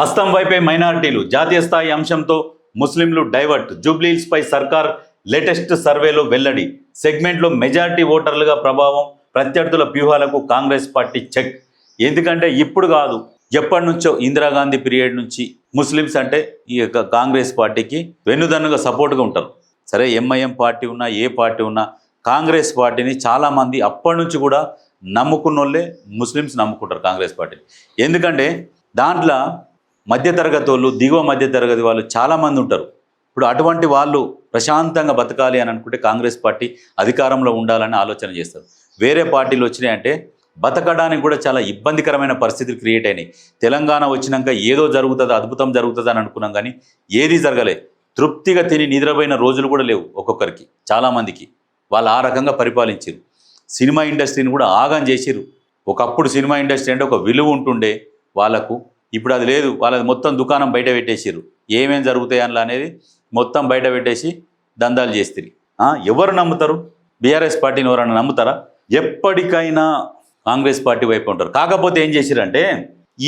హస్తం వైపే మైనారిటీలు. జాతీయ స్థాయి అంశంతో ముస్లింలు డైవర్ట్. జూబ్లీహిల్స్పై సర్కార్ లేటెస్ట్ సర్వేలో వెల్లడి. సెగ్మెంట్లో మెజార్టీ ఓటర్లుగా ప్రభావం ప్రత్యర్థుల వ్యూహాలకు కాంగ్రెస్ పార్టీ చెక్. ఎందుకంటే ఇప్పుడు కాదు ఎప్పటి నుంచో ఇందిరాగాంధీ పీరియడ్ నుంచి ముస్లిమ్స్ అంటే ఈ యొక్క కాంగ్రెస్ పార్టీకి వెన్నుదన్నుగా సపోర్ట్గా ఉంటారు. సరే ఎంఐఎం పార్టీ ఉన్నా ఏ పార్టీ ఉన్నా కాంగ్రెస్ పార్టీని చాలామంది అప్పటి నుంచి కూడా నమ్ముకున్న వాళ్ళే ముస్లిమ్స్ నమ్ముకుంటారు కాంగ్రెస్ పార్టీని. ఎందుకంటే దాంట్లో మధ్యతరగతి వాళ్ళు దిగువ మధ్యతరగతి వాళ్ళు చాలామంది ఉంటారు. ఇప్పుడు అటువంటి వాళ్ళు ప్రశాంతంగా బతకాలి అని అనుకుంటే కాంగ్రెస్ పార్టీ అధికారంలో ఉండాలని ఆలోచన చేస్తారు. వేరే పార్టీలు వచ్చినాయంటే బతకడానికి కూడా చాలా ఇబ్బందికరమైన పరిస్థితులు క్రియేట్ అయినాయి. తెలంగాణ వచ్చినాక ఏదో జరుగుతుంది అద్భుతం జరుగుతుంది అని అనుకున్నాం కానీ ఏది జరగలే. తృప్తిగా తిని నిద్రపోయిన రోజులు కూడా లేవు ఒక్కొక్కరికి చాలామందికి. వాళ్ళు ఆ రకంగా పరిపాలించారు. సినిమా ఇండస్ట్రీని కూడా ఆగం చేసిరు ఒకప్పుడు సినిమా ఇండస్ట్రీ అంటే ఒక విలువ ఉంటుండే వాళ్ళకు ఇప్పుడు అది లేదు వాళ్ళది మొత్తం దుకాణం బయట పెట్టేసారు ఏమేమి జరుగుతాయి అందులో అనేది మొత్తం బయట పెట్టేసి దందాలు చేస్తారు. ఎవరు నమ్ముతారు? బీఆర్ఎస్ పార్టీని ఎవరైనా నమ్ముతారా? ఎప్పటికైనా కాంగ్రెస్ పార్టీ వైపు ఉంటారు. కాకపోతే ఏం చేసిరంటే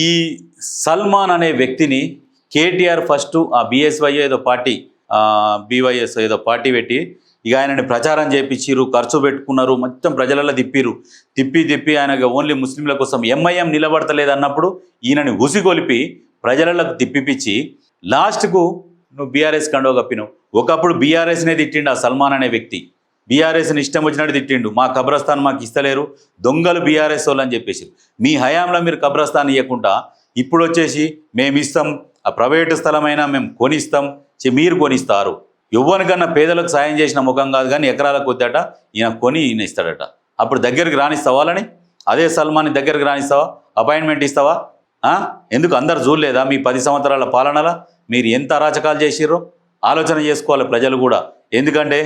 ఈ సల్మాన్ అనే వ్యక్తిని కేటీఆర్ ఫస్ట్ ఆ బిఎస్వై ఏదో పార్టీ బీవైఎస్ ఏదో పార్టీ పెట్టి ఇక ఆయనని ప్రచారం చేపించిరు ఖర్చు పెట్టుకున్నారు మొత్తం ప్రజలలో తిప్పిరు తిప్పి తిప్పి ఆయన ఓన్లీ ముస్లింల కోసం ఎంఐఎం నిలబడతలేదు అన్నప్పుడు ఈయనని ఉసిగొలిపి ప్రజలకు తిప్పిపిచ్చి లాస్ట్కు నువ్వు బీఆర్ఎస్ కండో కప్పినావు. ఒకప్పుడు బీఆర్ఎస్నే తిట్టిండు ఆ సల్మాన్ అనే వ్యక్తి. బీఆర్ఎస్ని ఇష్టం వచ్చినట్టు తిట్టిండు. మా కబ్రస్థాన్ మాకు ఇస్తలేరు దొంగలు బీఆర్ఎస్ వాళ్ళు అని చెప్పేసి మీ హయాంలో మీరు కబ్రస్థాన్ ఇవ్వకుండా ఇప్పుడు వచ్చేసి మేము ఇస్తాం ఆ ప్రైవేటు స్థలమైనా మేము కొనిస్తాం మీరు కొనిస్తారు. ఎవ్వరికన్నా పేదలకు సాయం చేసిన ముఖం కాదు కానీ ఎకరాల కొద్దట ఈయన కొని ఈయన ఇస్తాడట. అప్పుడు దగ్గరికి రాణిస్తావాలని అదే సల్మాన్ దగ్గరికి రాణిస్తావా అపాయింట్మెంట్ ఇస్తావా? ఎందుకు అందరు చూడలేదా మీ పది సంవత్సరాల పాలనలా? మీరు ఎంత అరాచకాలు చేసిర్రో? ఆలోచన చేసుకోవాలి ప్రజలు కూడా. ఎందుకంటే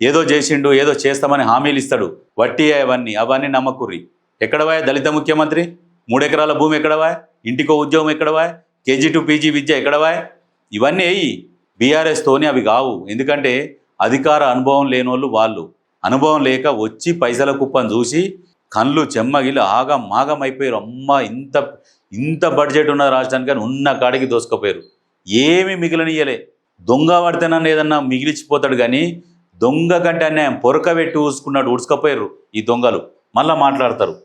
ఏదో చేసిండు ఏదో చేస్తామని హామీలు ఇస్తాడు. వట్టి అవన్నీ అవన్నీ నమ్మకుర్రి ఎక్కడవాయ దళిత ముఖ్యమంత్రి? మూడెకరాల భూమి ఎక్కడవాయ ఇంటికో ఉద్యోగం ఎక్కడవాయ కేజీ టు పీజీ విద్య ఎక్కడవాయ ఇవన్నీ అయ్యి బీఆర్ఎస్తోని అవి కావు ఎందుకంటే అధికార అనుభవం లేనోళ్ళు వాళ్ళు. అనుభవం లేక వచ్చి పైసల కుప్పని చూసి కళ్ళు చెమ్మగిలి ఆగం మాగం అయిపోయారు. అమ్మ ఇంత ఇంత బడ్జెట్ ఉన్న రాష్ట్రానికి కానీ ఉన్న కాడికి దోసుకుపోయారు. ఏమి మిగిలనియలే దొంగ పడితేనన్నా ఏదన్నా మిగిలిచిపోతాడు కానీ దొంగ కంటే అన్యాయం. పొరక పెట్టి ఊసుకున్నాడు ఊడ్చుకపోయారు ఈ దొంగలు. మళ్ళా మాట్లాడతారు.